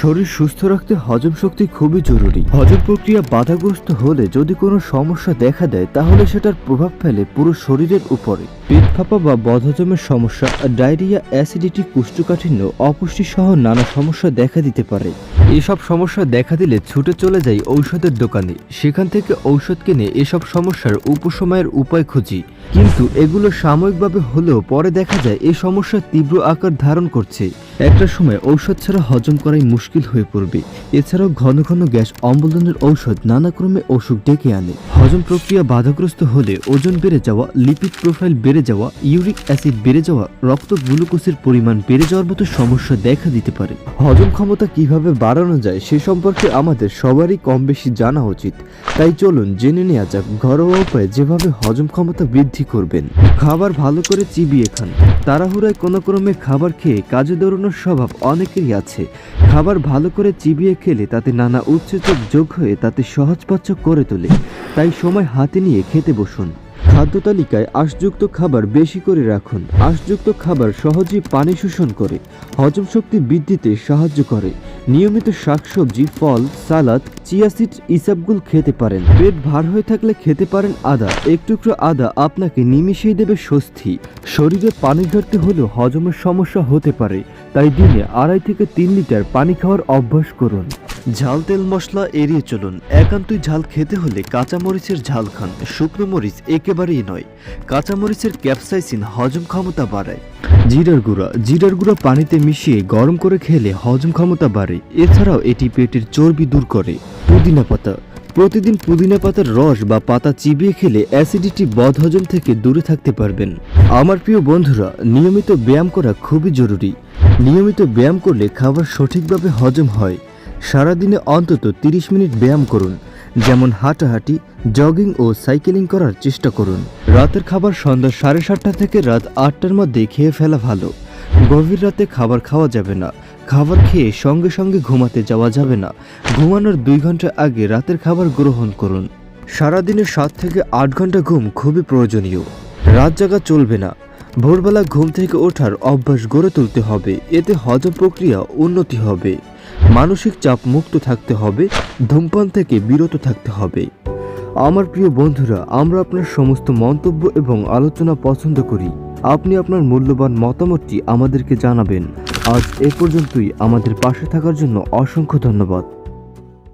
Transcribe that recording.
শরীর সুস্থ রাখতে হজম শক্তি খুবই জরুরি। হজম প্রক্রিয়া বাধাগ্রস্ত হলে যদি কোনো সমস্যা দেখা দেয়, তাহলে সেটার প্রভাব ফেলে পুরো শরীরের উপরে। পেট ফাঁপা বা বদহজমের সমস্যা, ডায়রিয়া, অ্যাসিডিটি, কুষ্ঠকাঠিন্য অপুষ্টি সহ নানা সমস্যা দেখা দিতে পারে। এসব সমস্যা দেখা দিলে ছুটে চলে যাই ঔষধের দোকানে। সেখান থেকে ঔষধ কিনে এসব সমস্যার উপশমের উপায় খুঁজি। কিন্তু এগুলো সাময়িকভাবে হলেও পরে দেখা যায় এই সমস্যা তীব্র আকার ধারণ করছে। একটা সময় ঔষধ ছাড়া হজম করাই মুশকিল হয়ে পড়বে। এছাড়াও ঘন ঘন গ্যাস অম্বলনের ঔষধ নানা ক্রমে অসুখ ডেকে আনে। হজম প্রক্রিয়া বাধাগ্রস্ত হলে ওজন বেড়ে যাওয়া লিপিড প্রোফাইল বেড়ে যাওয়া ইউরিক অ্যাসিড বেড়ে যাওয়া, রক্ত গ্লুকোজের পরিমাণ বেড়ে যাওয়ার মতো সমস্যা দেখা দিতে পারে। হজম ক্ষমতা কীভাবে বাড়ানো যায় সে সম্পর্কে আমাদের সবারই কম বেশি জানা উচিত। তাই চলুন জেনে নেওয়া যাক, ঘরোয়া উপায়ে যেভাবে হজম ক্ষমতা বৃদ্ধি করবেন। খাবার ভালো করে চিবিয়ে খান। তাড়াহুড়ায় কোনো ক্রমে খাবার খেয়ে কাজে দৌড়ানোর স্বভাব অনেকেরই আছে। খাবার ভালো করে চিবিয়ে খেলে তাতে নানা উচ্চেচক যোগ হয়ে তাতে সহজপাচ্য করে তোলে। তাই সময় হাতে নিয়ে খেতে বসুন। খাদ্য তালিকায় আঁশযুক্ত খাবার বেশি করে রাখুন। আঁশযুক্ত খাবার সহজেই পানি শোষণ করে। হজম শক্তি বৃদ্ধিতে সাহায্য করে। নিয়মিত শাকসবজি, ফল, সালাদ চিয়াসিড ইসাবগুল খেতে পারেন। পেট ভার হয়ে থাকলে খেতে পারেন আদা। এক টুকরো আদা আপনাকে নিমিশেই দেবে স্বস্তি। শরীরে পানি ঘাটতি হলেও হজমের সমস্যা হতে পারে। তাই দিনে আড়াই থেকে তিন লিটার পানি খাওয়ার অভ্যাস করুন। ঝাল তেল মশলা এড়িয়ে চলুন। একান্তই ঝাল খেতে হলে কাঁচামরিচের ঝাল খান। শুকনো মরিচ একেবারেই নয়। কাঁচামরিচের ক্যাপসাইসিন হজম ক্ষমতা বাড়ায়। জিরার গুঁড়া। জিরার গুঁড়া পানিতে মিশিয়ে গরম করে খেলে হজম ক্ষমতা বাড়ে। এছাড়াও এটি পেটের চর্বি দূর করে। পুদিনা পাতা। প্রতিদিন পুদিনা পাতার রস বা পাতা চিবিয়ে খেলে অ্যাসিডিটি বদহজম থেকে দূরে থাকতে পারবেন। আমার প্রিয় বন্ধুরা, নিয়মিত ব্যায়াম করা খুবই জরুরি। নিয়মিত ব্যায়াম করলে খাবার সঠিকভাবে হজম হয়। সারাদিনে অন্তত 30 মিনিট ব্যায়াম করুন। যেমন হাঁটাহাঁটি জগিং ও সাইকেলিং করার চেষ্টা করুন। রাতের খাবার সন্ধ্যা সাড়ে সাতটা থেকে রাত আটটার মধ্যে খেয়ে ফেলা ভালো। গভীর রাতে খাবার খাওয়া যাবে না। খাবার খেয়ে সঙ্গে সঙ্গে ঘুমাতে যাওয়া যাবে না। ঘুমানোর দুই ঘণ্টা আগে রাতের খাবার গ্রহণ করুন। সারাদিনে সাত থেকে আট ঘণ্টা ঘুম খুবই প্রয়োজনীয়। রাত জাগা চলবে না। ভোরবেলা ঘুম থেকে ওঠার অভ্যাস গড়ে তুলতে হবে। এতে হজম প্রক্রিয়া উন্নতি হবে। মানসিক চাপ মুক্ত থাকতে হবে, ধূমপান থেকে বিরত থাকতে হবে। আমার প্রিয় বন্ধুরা, আমরা আপনার সমস্ত মন্তব্য এবং আলোচনা পছন্দ করি। আপনি আপনার মূল্যবান মতামতটি আমাদেরকে জানাবেন। আজ এ পর্যন্তই। আমাদের পাশে থাকার জন্য অসংখ্য ধন্যবাদ।